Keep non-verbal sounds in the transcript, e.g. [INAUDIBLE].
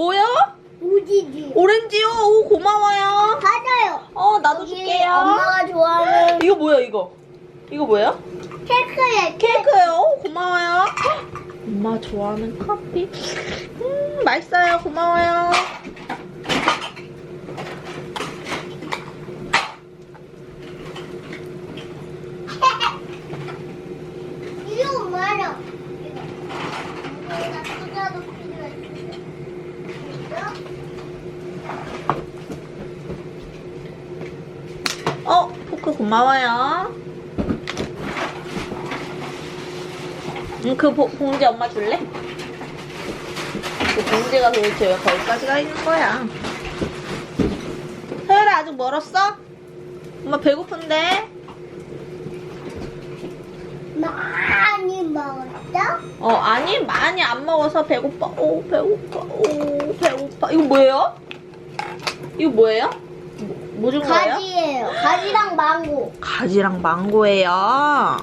뭐야? 우지지. 오렌지요? 오, 고마워요. 맞아요. 어, 나도 여기 줄게요. 엄마가 좋아하는 이거 뭐야, 이거? 이거 뭐예요? 케이크에 케이크예요. 오, 고마워요. 헉, 엄마 좋아하는 커피. 음, 맛있어요. 고마워요. [LAUGHS] 이거 뭐야? 이거. 이거 수저도 필요 어, 포크 고마워요. 음, 그 보- 봉지 엄마 줄래? 그 봉지가 도대체 왜 거기까지 가 있는 거야? 서열아 아직 멀었어? 엄마 배고픈데? 많이 먹었어? 어 아니 많이 안 먹어서 배고파. 오 배고파. 오 배고파. 이거 뭐예요? 이거 뭐예요? 뭐, 뭐 준 거예요? 망고. 가지랑 망고예요.